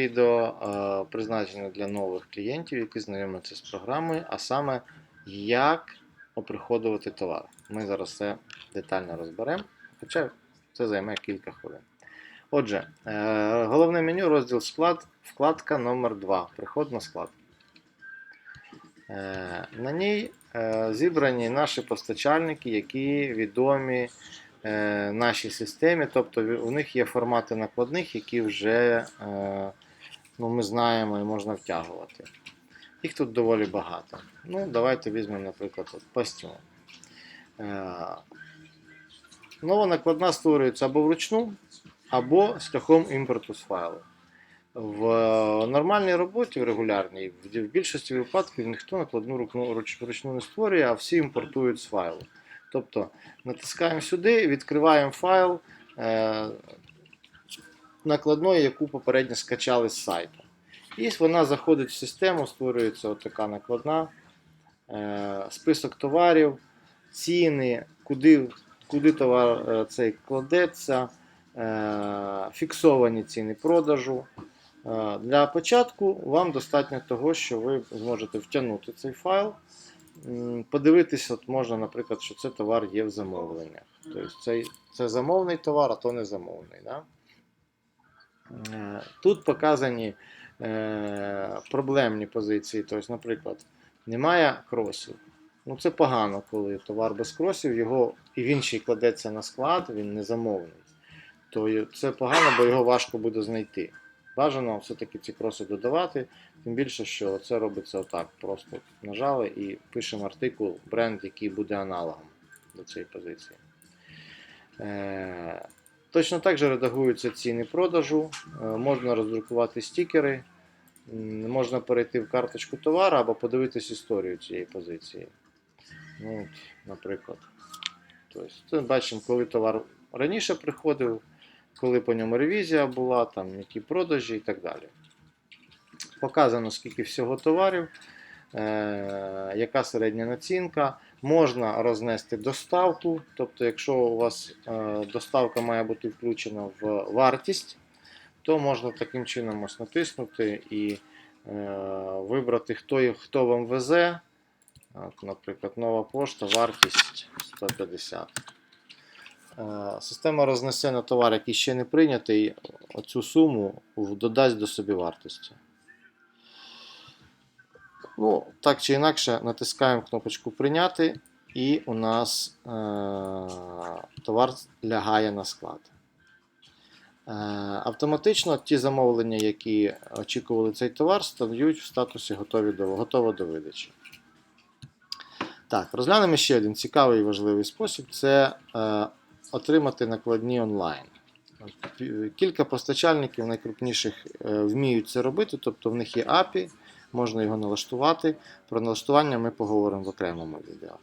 Відео призначене для нових клієнтів, які знайомляться з програмою, а саме як оприходувати товар. Ми зараз це детально розберемо, хоча це займе кілька хвилин. Отже, е, головне меню, розділ склад, вкладка номер 2 Приход на склад. Е, На ній е, зібрані наші постачальники, які відомі нашій системі. Тобто у них є формати накладних, які вже ну, ми знаємо і можна втягувати. Їх тут доволі багато. Ну, давайте візьмемо, наприклад, от Bastion. Е, Нова накладна створюється або вручну, або шляхом імпорту з файлу. В нормальній роботі, в регулярній, в більшості випадків ніхто накладну руку- руч- вручну не створює, а всі імпортують з файлу. Тобто натискаємо сюди, відкриваємо файл е, накладної, яку попередньо скачали з сайту. І вона заходить в систему, створюється така накладна, е, список товарів, ціни, куди, куди товар е, цей кладеться, е, фіксовані ціни продажу. Для початку вам достатньо того, що ви зможете втягнути цей файл. Подивитися, от можна, наприклад, що це товар є в замовленнях. Тобто це, це замовний товар, а то не замовний. Да? Е, Тут показані е, проблемні позиції. Тобто, наприклад, немає кросів. Ну, це погано, коли товар без кросів, його і він ще й кладеться на склад, він не замовний. То це погано, бо його важко буде знайти. Бажано все-таки ці кроси додавати, тим більше, що це робиться отак. Просто нажали і пишемо артикул, бренд, який буде аналогом до цієї позиції. Точно так же редагуються ціни продажу, е, можна роздрукувати стікери, можна перейти в карточку товару або подивитись історію цієї позиції. Ну, от, наприклад. Тобто, бачимо, коли товар раніше приходив, коли по ньому ревізія була, там, які продажі і так далі. Показано, скільки всього товарів, яка середня націнка. Можна рознести доставку. Тобто, якщо у вас е, доставка має бути включена в вартість, то можна таким чином ось натиснути і е, вибрати, хто, хто вам везе. От, наприклад, нова пошта, вартість 150. Е, Система рознесе на товар, який ще не прийнятий, оцю суму додасть до собівартості. Ну, так чи інакше, натискаємо кнопочку Прийняти, і у нас е, товар лягає на склад. Е, автоматично ті замовлення, які очікували цей товар, стають в статусі готові до, готово до видачі. Так, розглянемо ще один цікавий і важливий спосіб це е, отримати накладні онлайн. Кілька постачальників найкрупніших е, вміють це робити, тобто в них є API, можна його налаштувати. Про налаштування ми поговоримо в окремому відео.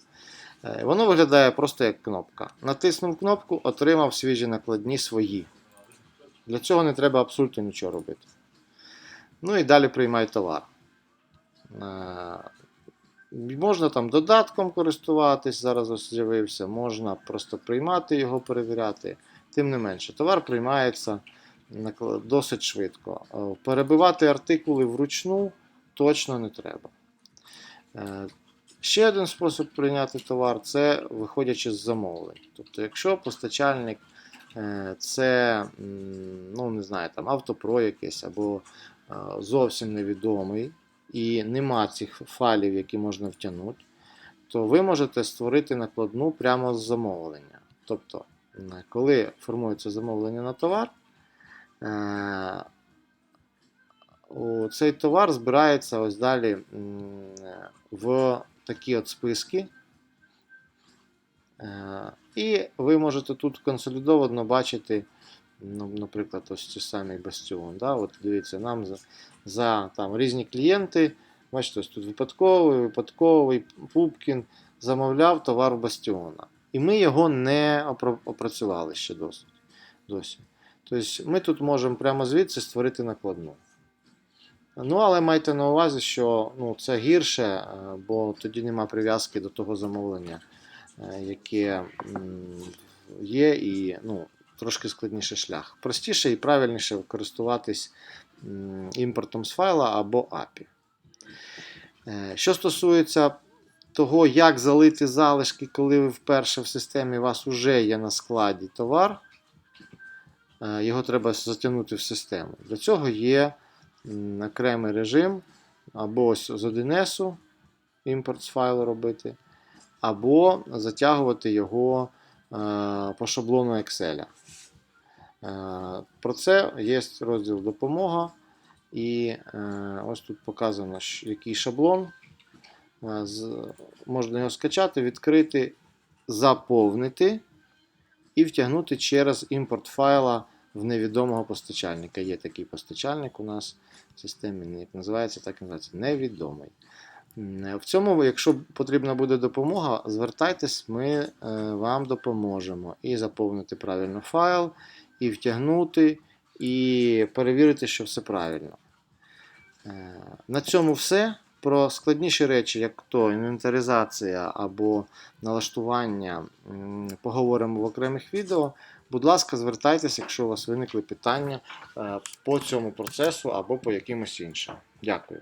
Е, Воно виглядає просто як кнопка. Натиснув кнопку, отримав свіжі накладні свої. Для цього не треба абсолютно нічого робити. Ну і далі приймай товар. Е, Можна там додатком користуватись, зараз ось з'явився, можна просто приймати його, перевіряти. Тим не менше, товар приймається досить швидко. Е, Перебивати артикули вручну точно не треба. Е, Ще один спосіб прийняти товар це виходячи з замовлень. Тобто, якщо постачальник е, це ну, не знаю, там, автопро якесь або е, зовсім невідомий і нема цих файлів, які можна втягнути, то ви можете створити накладну прямо з замовлення. Тобто, коли формується замовлення на товар, цей товар збирається ось далі в такі от списки. Е, І ви можете тут консолідовано бачити, ну, наприклад, ось ці самі бастіон. Да? От дивіться, нам за, за там, різні клієнти. Бачите, ось тут випадковий, випадковий, Пупкін замовляв товар Бастіона. І ми його не опрацювали ще досить, досі. Тобто ми тут можемо прямо звідси створити накладну. Ну, але майте на увазі, що ну, це гірше, е, бо тоді нема прив'язки до того замовлення, е, яке є, і ну, трошки складніший шлях. Простіше і правильніше користуватись імпортом з файла або API. Е, Що стосується того, як залити залишки, коли ви вперше в системі у вас вже є на складі товар, його треба затягнути в систему. Для цього є окремий режим, або ось з 1С імпорт з файлу робити, або затягувати його е, по шаблону Excel. Е, Про це є розділ допомога. І е, ось тут показано, який шаблон. Можна його скачати, відкрити, заповнити і втягнути через імпорт файла в невідомого постачальника. Є такий постачальник у нас в системі, як називається, так і називається невідомий. В цьому, якщо потрібна буде допомога, звертайтесь, ми е, вам допоможемо і заповнити правильно файл, і втягнути, і перевірити, що все правильно. Е, На цьому все. Про складніші речі, як то інвентаризація або налаштування, поговоримо в окремих відео. Будь ласка, звертайтеся, якщо у вас виникли питання е, по цьому процесу або по якимось іншим. Дякую.